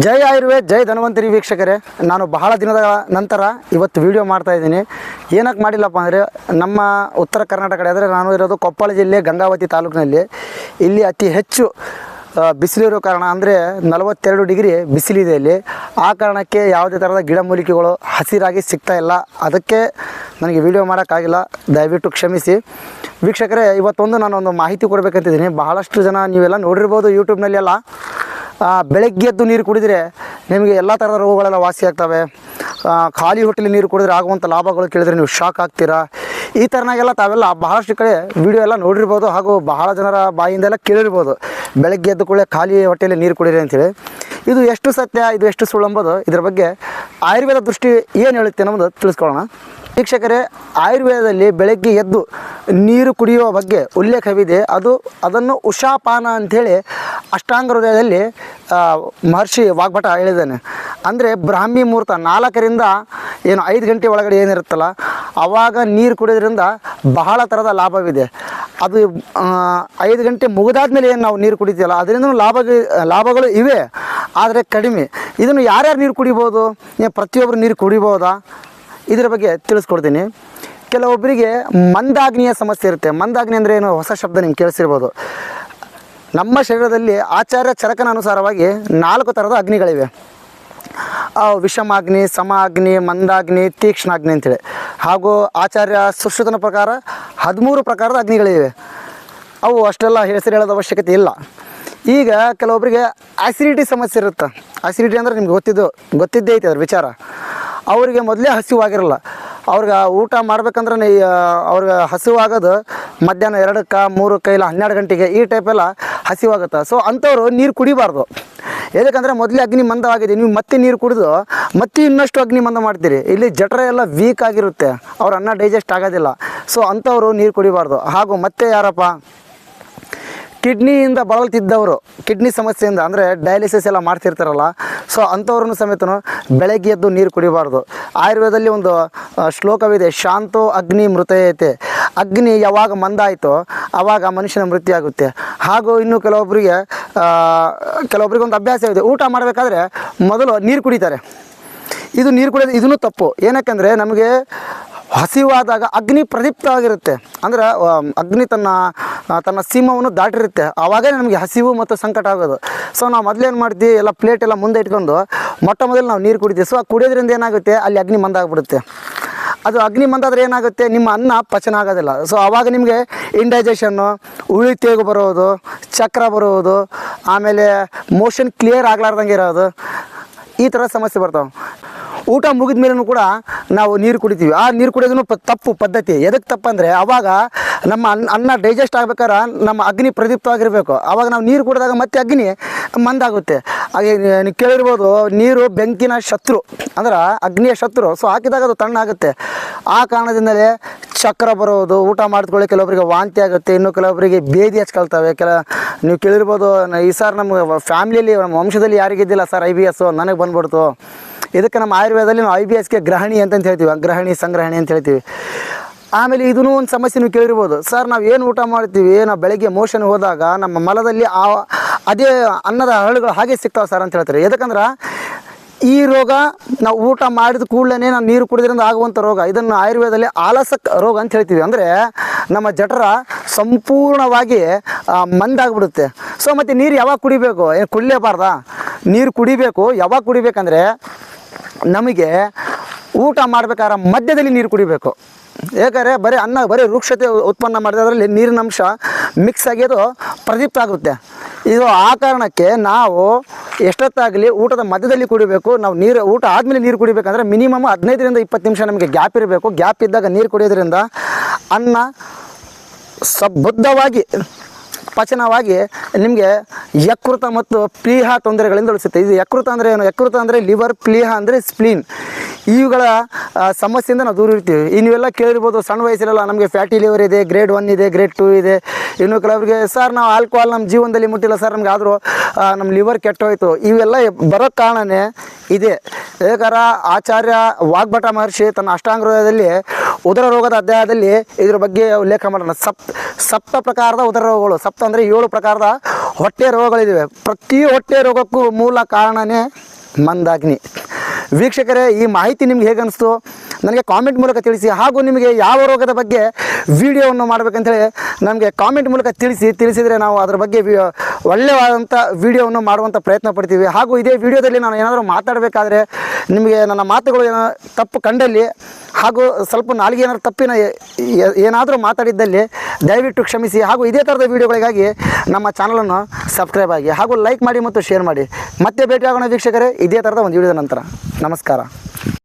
ಜೈ ಆಯುರ್ವೇದ್, ಜೈ ಧನ್ವಂತರಿ ವೀಕ್ಷಕರೇ. ನಾನು ಬಹಳ ದಿನದ ನಂತರ ಇವತ್ತು ವಿಡಿಯೋ ಮಾಡ್ತಾ ಇದ್ದೀನಿ. ಏನಕ್ಕೆ ಮಾಡಿಲ್ಲಪ್ಪ ಅಂದರೆ, ನಮ್ಮ ಉತ್ತರ ಕರ್ನಾಟಕ ಕಡೆ ಅಂದರೆ ನಾನು ಇರೋದು ಕೊಪ್ಪಳ ಜಿಲ್ಲೆ, ಗಂಗಾವತಿ ತಾಲೂಕಿನಲ್ಲಿ. ಇಲ್ಲಿ ಅತಿ ಹೆಚ್ಚು ಬಿಸಿಲಿರೋ ಕಾರಣ ಅಂದರೆ ನಲವತ್ತೆರಡು ಡಿಗ್ರಿ ಬಿಸಿಲಿದೆ ಇಲ್ಲಿ. ಆ ಕಾರಣಕ್ಕೆ ಯಾವುದೇ ಥರದ ಗಿಡಮೂಲಿಕೆಗಳು ಹಸಿರಾಗಿ ಸಿಗ್ತಾ ಇಲ್ಲ. ಅದಕ್ಕೆ ನನಗೆ ವಿಡಿಯೋ ಮಾಡೋಕ್ಕಾಗಿಲ್ಲ. ದಯವಿಟ್ಟು ಕ್ಷಮಿಸಿ. ವೀಕ್ಷಕರೇ, ಇವತ್ತೊಂದು ನಾನೊಂದು ಮಾಹಿತಿ ಕೊಡಬೇಕಂತಿದ್ದೀನಿ. ಬಹಳಷ್ಟು ಜನ ನೀವೆಲ್ಲ ನೋಡಿರ್ಬೋದು ಯೂಟ್ಯೂಬ್ನಲ್ಲಿ ಎಲ್ಲ ಬೆಳಗ್ಗೆ ಎದ್ದು ನೀರು ಕುಡಿದರೆ ನಿಮಗೆ ಎಲ್ಲ ಥರದ ರೋಗಗಳೆಲ್ಲ ವಾಸಿ ಆಗ್ತವೆ. ಖಾಲಿ ಹೊಟ್ಟೆಲಿ ನೀರು ಕುಡಿದ್ರೆ ಆಗುವಂಥ ಲಾಭಗಳು ಕೇಳಿದ್ರೆ ನೀವು ಶಾಕ್ ಆಗ್ತೀರಾ? ಈ ಥರನಾಗೆಲ್ಲ ತಾವೆಲ್ಲ ಬಹಳಷ್ಟು ಕಡೆ ವಿಡಿಯೋ ಎಲ್ಲ ನೋಡಿರ್ಬೋದು ಹಾಗೂ ಬಹಳ ಜನರ ಬಾಯಿಂದೆಲ್ಲ ಕೇಳಿರ್ಬೋದು. ಬೆಳಗ್ಗೆ ಎದ್ದು ಕೂಡಲೇ ಖಾಲಿ ಹೊಟ್ಟೆಯಲ್ಲಿ ನೀರು ಕುಡೀರಿ ಅಂತೇಳಿ. ಇದು ಎಷ್ಟು ಸತ್ಯ, ಇದು ಎಷ್ಟು ಸುಳ್ಳು ಎಂಬುದು ಇದ್ರ ಬಗ್ಗೆ ಆಯುರ್ವೇದ ದೃಷ್ಟಿ ಏನು ಹೇಳುತ್ತೆ ಅನ್ನೋದು ತಿಳಿಸ್ಕೊಳ್ಳೋಣ. ವೀಕ್ಷಕರೇ, ಆಯುರ್ವೇದದಲ್ಲಿ ಬೆಳಗ್ಗೆ ಎದ್ದು ನೀರು ಕುಡಿಯುವ ಬಗ್ಗೆ ಉಲ್ಲೇಖವಿದೆ. ಅದು, ಅದನ್ನು ಉಷಾಪಾನ ಅಂಥೇಳಿ ಅಷ್ಟಾಂಗ ಹೃದಯದಲ್ಲಿ ಮಹರ್ಷಿ ವಾಗ್ಭಟ ಹೇಳಿದ್ದಾನೆ. ಅಂದರೆ ಬ್ರಾಹ್ಮಿ ಮುಹೂರ್ತ ನಾಲ್ಕರಿಂದ ಏನು ಐದು ಗಂಟೆ ಒಳಗಡೆ ಏನಿರುತ್ತಲ್ಲ ಆವಾಗ ನೀರು ಕುಡಿಯೋದ್ರಿಂದ ಬಹಳ ಥರದ ಲಾಭವಿದೆ. ಅದು ಐದು ಗಂಟೆ ಮುಗಿದಾದ್ಮೇಲೆ ಏನು ನಾವು ನೀರು ಕುಡಿತೀವಲ್ಲ ಅದರಿಂದ ಲಾಭ, ಲಾಭಗಳು ಇವೆ. ಆದರೆ ಕಡಿಮೆ. ಇದನ್ನು ಯಾರ್ಯಾರು ನೀರು ಕುಡಿಬೋದು? ಪ್ರತಿಯೊಬ್ಬರು ನೀರು ಕುಡಿಬೋದಾ? ಇದರ ಬಗ್ಗೆ ತಿಳಿಸ್ಕೊಡ್ತೀನಿ. ಕೆಲವೊಬ್ಬರಿಗೆ ಮಂದಾಗ್ನಿಯ ಸಮಸ್ಯೆ ಇರುತ್ತೆ. ಮಂದಾಗ್ನಿ ಅಂದರೆ ಏನು? ಹೊಸ ಶಬ್ದ ನಿಮ್ಗೆ ಕೇಳಿಸಿರ್ಬೋದು. ನಮ್ಮ ಶರೀರದಲ್ಲಿ ಆಚಾರ್ಯ ಚರಕನ ಅನುಸಾರವಾಗಿ ನಾಲ್ಕು ಥರದ ಅಗ್ನಿಗಳಿವೆ. ವಿಷಮಾಗ್ನಿ, ಸಮಾಗ್ನಿ, ಮಂದಾಗ್ನಿ, ತೀಕ್ಷ್ಣಾಗ್ನಿ ಅಂತೇಳಿ. ಹಾಗೂ ಆಚಾರ್ಯ ಸುಶ್ರುತನ ಪ್ರಕಾರ ಹದಿಮೂರು ಪ್ರಕಾರದ ಅಗ್ನಿಗಳಿವೆ. ಅವು ಅಷ್ಟೆಲ್ಲ ಹೆಸರು ಹೇಳೋದ ಅವಶ್ಯಕತೆ ಇಲ್ಲ. ಈಗ ಕೆಲವೊಬ್ಬರಿಗೆ ಆಸಿಡಿಟಿ ಸಮಸ್ಯೆ ಇರುತ್ತೆ. ಆಸಿಡಿಟಿ ಅಂದರೆ ನಿಮ್ಗೆ ಗೊತ್ತಿದ್ದು, ಗೊತ್ತಿದ್ದೇ ಐತೆ ಅದ್ರ ವಿಚಾರ. ಅವರಿಗೆ ಮೊದಲೇ ಹಸಿವಾಗಿರಲ್ಲ. ಅವ್ರಿಗೆ ಊಟ ಮಾಡ್ಬೇಕಂದ್ರೆ ಅವ್ರಿಗೆ ಹಸಿವಾಗೋದು ಮಧ್ಯಾಹ್ನ ಎರಡಕ್ಕೆ, ಮೂರಕ್ಕೆ, ಇಲ್ಲ ಹನ್ನೆರಡು ಗಂಟೆಗೆ ಈ ಟೈಪೆಲ್ಲ ಹಸಿವಾಗುತ್ತೆ. ಸೊ ಅಂಥವ್ರು ನೀರು ಕುಡಿಬಾರ್ದು. ಯಾಕಂದರೆ ಮೊದಲೇ ಅಗ್ನಿ ಮಂದವಾಗಿದೆ. ನೀವು ಮತ್ತೆ ನೀರು ಕುಡಿದು ಮತ್ತೆ ಇನ್ನಷ್ಟು ಅಗ್ನಿ ಮಂದ ಮಾಡ್ತೀರಿ. ಇಲ್ಲಿ ಜಠರ ಎಲ್ಲ ವೀಕ್ ಆಗಿರುತ್ತೆ. ಅವ್ರ ಅನ್ನ ಡೈಜೆಸ್ಟ್ ಆಗೋದಿಲ್ಲ. ಸೊ ಅಂಥವ್ರು ನೀರು ಕುಡಿಬಾರ್ದು. ಹಾಗೂ ಮತ್ತೆ ಯಾರಪ್ಪ? ಕಿಡ್ನಿಯಿಂದ ಬಳಲ್ತಿದ್ದವರು, ಕಿಡ್ನಿ ಸಮಸ್ಯೆಯಿಂದ, ಅಂದರೆ ಡಯಾಲಿಸಿಸ್ ಎಲ್ಲ ಮಾಡ್ತಿರ್ತಾರಲ್ಲ ಸೊ ಅಂಥವ್ರನ್ನು ಸಮೇತನು ಬೆಳಗ್ಗೆ ಎದ್ದು ನೀರು ಕುಡಿಬಾರ್ದು. ಆಯುರ್ವೇದದಲ್ಲಿ ಒಂದು ಶ್ಲೋಕವಿದೆ, ಶಾಂತೋ ಅಗ್ನಿ ಮೃತಯತೆ. ಅಗ್ನಿ ಯಾವಾಗ ಮಂದಾಯಿತೋ ಆವಾಗ ಮನುಷ್ಯನ ಮೃತ್ಯು ಆಗುತ್ತೆ. ಹಾಗೂ ಇನ್ನು ಕೆಲವೊಬ್ಬರಿಗೆ ಕೆಲವೊಬ್ಬರಿಗೆ ಒಂದು ಇದೆ. ಊಟ ಮಾಡಬೇಕಾದ್ರೆ ಮೊದಲು ನೀರು ಕುಡಿತಾರೆ. ಇದು ನೀರು ಕುಡಿಯೋದು ಇದೂ ತಪ್ಪು. ಏನಕ್ಕೆಂದರೆ ನಮಗೆ ಹಸಿವಾದಾಗ ಅಗ್ನಿ ಪ್ರದೀಪ್ತವಾಗಿರುತ್ತೆ. ಅಂದ್ರೆ ಅಗ್ನಿ ತನ್ನ ತನ್ನ ಸೀಮವನ್ನು ದಾಟಿರುತ್ತೆ. ಆವಾಗೇ ನಮಗೆ ಹಸಿವು ಮತ್ತು ಸಂಕಟ ಆಗೋದು. ಸೊ ನಾವು ಮೊದಲೇನು ಮಾಡ್ತೀವಿ, ಎಲ್ಲ ಪ್ಲೇಟ್ ಎಲ್ಲ ಮುಂದೆ ಇಟ್ಕೊಂಡು ಮೊಟ್ಟ ಮೊದಲು ನಾವು ನೀರು ಕುಡಿತೀವಿ. ಸೊ ಆ ಕುಡಿಯೋದ್ರಿಂದ ಏನಾಗುತ್ತೆ, ಅಲ್ಲಿ ಅಗ್ನಿ ಮಂದಾಗ್ಬಿಡುತ್ತೆ ಅದು ಅಗ್ನಿ ಮಂದಾದ್ರೆ ಏನಾಗುತ್ತೆ, ನಿಮ್ಮ ಅನ್ನ ಪಚನ ಆಗೋದಿಲ್ಲ. ಸೊ ಆವಾಗ ನಿಮಗೆ ಇಂಡೈಜೆಷನ್ನು ಉಳಿ ತೇಗು ಬರೋದು, ಚಕ್ರ ಬರೋದು, ಆಮೇಲೆ ಮೋಷನ್ ಕ್ಲಿಯರ್ ಆಗ್ಲಾರ್ದಂಗೆ ಇರೋದು, ಈ ಥರ ಸಮಸ್ಯೆ ಬರ್ತಾವೆ. ಊಟ ಮುಗಿದ ಮೇಲೂ ಕೂಡ ನಾವು ನೀರು ಕುಡಿತೀವಿ. ಆ ನೀರು ಕುಡಿಯೋದನ್ನು ತಪ್ಪು ಪದ್ಧತಿ. ಎದಕ್ಕೆ ತಪ್ಪಂದರೆ ಆವಾಗ ನಮ್ಮ ಅನ್ನ ಅನ್ನ ಡೈಜೆಸ್ಟ್ ಆಗ್ಬೇಕಾದ್ರೆ ನಮ್ಮ ಅಗ್ನಿ ಪ್ರದೀಪ್ತವಾಗಿರಬೇಕು. ಆವಾಗ ನಾವು ನೀರು ಕುಡಿದಾಗ ಮತ್ತೆ ಅಗ್ನಿ ಮಂದಾಗುತ್ತೆ. ಹಾಗೆ ನೀವು ಕೇಳಿರ್ಬೋದು ನೀರು ಬೆಂಕಿನ ಶತ್ರು, ಅಂದ್ರೆ ಅಗ್ನಿಯ ಶತ್ರು. ಸೊ ಹಾಕಿದಾಗ ಅದು ತಣ್ಣಾಗುತ್ತೆ ಆ ಕಾರಣದಿಂದಲೇ ಚಕ್ರ ಬರೋದು, ಊಟ ಮಾಡಿದ್ಕೊಳ್ಳಿ ಕೆಲವೊಬ್ಬರಿಗೆ ವಾಂತಿ ಆಗುತ್ತೆ, ಇನ್ನು ಕೆಲವೊಬ್ಬರಿಗೆ ಬೇದಿ ಹಚ್ಕೊಳ್ತವೆ. ಕೆಲ, ನೀವು ಕೇಳಿರ್ಬೋದು ಈ ಸಾರ್ ನಮ್ಮ ಫ್ಯಾಮಿಲಿಯಲ್ಲಿ ನಮ್ಮ ವಂಶದಲ್ಲಿ ಯಾರಿಗಿದ್ದಿಲ್ಲ ಸರ್ ಐ ಬಿ ಎಸ್ಸು ನನಗೆ ಬಂದ್ಬಿಡ್ತು. ಇದಕ್ಕೆ ನಮ್ಮ ಆಯುರ್ವೇದದಲ್ಲಿ ನಾವು ಐ ಬಿ ಎಸ್ಗೆ ಗ್ರಹಣಿ ಅಂತಂತ ಹೇಳ್ತೀವಿ. ಗ್ರಹಣಿ ಸಂಗ್ರಹಣಿ ಅಂತ ಹೇಳ್ತೀವಿ. ಆಮೇಲೆ ಇದೂ ಒಂದು ಸಮಸ್ಯೆ ನೀವು ಕೇಳಿರ್ಬೋದು. ಸರ್, ನಾವು ಏನು ಊಟ ಮಾಡ್ತೀವಿ? ನಾವು ಬೆಳಗ್ಗೆ ಮೋಷನ್ ಹೋದಾಗ ನಮ್ಮ ಮಲದಲ್ಲಿ ಆ, ಅದೇ ಅನ್ನದ ಹರಳುಗಳು ಹಾಗೆ ಸಿಗ್ತಾವೆ ಸರ್ ಅಂತ ಹೇಳ್ತಾರೆ. ಯಾಕಂದ್ರೆ ಈ ರೋಗ ನಾವು ಊಟ ಮಾಡಿದ ಕೂಡಲೇ ನಾವು ನೀರು ಕುಡಿದ್ರಿಂದ ಆಗುವಂಥ ರೋಗ. ಇದನ್ನು ಆಯುರ್ವೇದದಲ್ಲಿ ಆಲಸಕ್ ರೋಗ ಅಂತ ಹೇಳ್ತೀವಿ. ಅಂದರೆ ನಮ್ಮ ಜಠರ ಸಂಪೂರ್ಣವಾಗಿ ಮಂದಾಗ್ಬಿಡುತ್ತೆ ಸೊ, ಮತ್ತು ನೀರು ಯಾವಾಗ ಕುಡಿಬೇಕು? ಏನು ಕುಡಿಲೇಬಾರ್ದಾ? ನೀರು ಕುಡಿಬೇಕು. ಯಾವಾಗ ಕುಡಿಬೇಕಂದ್ರೆ ನಮಗೆ ಊಟ ಮಾಡ್ಬೇಕಾದ್ರೆ ಮಧ್ಯದಲ್ಲಿ ನೀರು ಕುಡಿಬೇಕು. ಯಾಕಂದರೆ ಬರೀ ಅನ್ನ, ಬರೀ ವೃಕ್ಷತೆ ಉತ್ಪನ್ನ ಮಾಡಿದ್ರೆ ಅದರಲ್ಲಿ ನೀರಿನ ಅಂಶ ಮಿಕ್ಸ್ ಆಗಿ ಅದು ಪ್ರದೀಪ್ತ ಆಗುತ್ತೆ. ಇದು ಆ ಕಾರಣಕ್ಕೆ ನಾವು ಎಷ್ಟೊತ್ತಾಗಲಿ ಊಟದ ಮಧ್ಯದಲ್ಲಿ ಕುಡಿಬೇಕು, ನಾವು ನೀರು, ಊಟ ಆದಮೇಲೆ ನೀರು ಕುಡಿಬೇಕಂದ್ರೆ ಮಿನಿಮಮ್ ಹದಿನೈದರಿಂದ ಇಪ್ಪತ್ತು ನಿಮಿಷ ನಮಗೆ ಗ್ಯಾಪ್ ಇರಬೇಕು. ಗ್ಯಾಪ್ ಇದ್ದಾಗ ನೀರು ಕುಡಿಯೋದ್ರಿಂದ ಅನ್ನ ಸಬದ್ಧವಾಗಿ ಪಚನವಾಗಿ ನಿಮಗೆ ಯಕೃತ ಮತ್ತು ಪ್ಲೀಹ ತೊಂದರೆಗಳಿಂದ ಉಳಿಸುತ್ತೆ. ಇದು ಯಕೃತ ಅಂದರೆ ಏನು? ಯಕೃತ ಅಂದರೆ ಲಿವರ್ ಪ್ಲೀಹ ಅಂದರೆ ಸ್ಪ್ಲೀನ್ ಇವುಗಳ ಸಮಸ್ಯೆಯಿಂದ ನಾವು ದೂರ ಇರ್ತೀವಿ. ಈ ನೀವೆಲ್ಲ ಕೇಳಿರ್ಬೋದು, ಸಣ್ಣ ವಯಸ್ಸಲ್ಲೆಲ್ಲ ನಮಗೆ ಫ್ಯಾಟಿ ಲಿವರ್ ಇದೆ ಗ್ರೇಡ್ ಒನ್ ಇದೆ ಗ್ರೇಡ್ ಟೂ ಇದೆ. ಇನ್ನು ಕೆಲವರಿಗೆ, ಸರ್, ನಾವು ಆಲ್ಕೋಹಾಲ್ ನಮ್ಮ ಜೀವನದಲ್ಲಿ ಮುಟ್ಟಿಲ್ಲ, ಸರ್, ನಮ್ಗೆ ಆದರೂ ನಮ್ಮ ಲಿವರ್ ಕೆಟ್ಟೋಯ್ತು. ಇವೆಲ್ಲ ಬರೋ ಕಾರಣವೇ ಇದೆ. ಏಕರ ಆಚಾರ್ಯ ವಾಗ್ಭಟ ಮಹರ್ಷಿ ತನ್ನ ಅಷ್ಟಾಂಗ ಉದರ ರೋಗದ ಅಧ್ಯಾಯದಲ್ಲಿ ಇದ್ರ ಬಗ್ಗೆ ಉಲ್ಲೇಖ ಮಾಡೋಣ. ಸಪ್, ಸಪ್ತ ಪ್ರಕಾರದ ಉದರ ರೋಗಗಳು, ಸಪ್ತ ಅಂದರೆ ಏಳು ಪ್ರಕಾರದ ಹೊಟ್ಟೆ ರೋಗಗಳಿವೆ ಪ್ರತಿ ಹೊಟ್ಟೆ ರೋಗಕ್ಕೂ ಮೂಲ ಕಾರಣವೇ ಮಂದಾಗ್ನಿ. ವೀಕ್ಷಕರೇ, ಈ ಮಾಹಿತಿ ನಿಮ್ಗೆ ಹೇಗೆ ಅನಿಸ್ತು? ನನಗೆ ಕಾಮೆಂಟ್ ಮೂಲಕ ತಿಳಿಸಿ, ಹಾಗೂ ನಿಮಗೆ ಯಾವ ರೋಗದ ಬಗ್ಗೆ ವಿಡಿಯೋವನ್ನು ಮಾಡಬೇಕಂತೇಳಿ ನಮಗೆ ಕಾಮೆಂಟ್ ಮೂಲಕ ತಿಳಿಸಿ, ತಿಳಿಸಿದರೆ ನಾವು ಅದರ ಬಗ್ಗೆ ಒಳ್ಳೆಯವಾದಂಥ ವಿಡಿಯೋವನ್ನು ಮಾಡುವಂಥ ಪ್ರಯತ್ನ ಪಡ್ತೀವಿ. ಹಾಗೂ ಇದೇ ವಿಡಿಯೋದಲ್ಲಿ ನಾನು ಏನಾದರೂ ಮಾತಾಡಬೇಕಾದ್ರೆ ನಿಮಗೆ ನನ್ನ ಮಾತುಗಳು ಏನೋ, ತಪ್ಪು ಕಂಡಲ್ಲಿ, ಹಾಗೂ ಸ್ವಲ್ಪ ನಾಲಿಗೆ ಏನಾದರೂ ತಪ್ಪಿನ ಏನಾದರೂ ಮಾತಾಡಿದ್ದಲ್ಲಿ ದಯವಿಟ್ಟು ಕ್ಷಮಿಸಿ. ಹಾಗೂ ಇದೇ ಥರದ ವಿಡಿಯೋಗಳಿಗಾಗಿ ನಮ್ಮ ಚಾನಲನ್ನು ಸಬ್ಸ್ಕ್ರೈಬ್ ಆಗಿ ಹಾಗೂ ಲೈಕ್ ಮಾಡಿ ಮತ್ತು ಶೇರ್ ಮಾಡಿ. ಮತ್ತೆ ಭೇಟಿಯಾಗೋಣ ವೀಕ್ಷಕರೇ, ಇದೇ ಥರದ ಒಂದು ವಿಡಿಯೋದ ನಂತರ. ನಮಸ್ಕಾರ.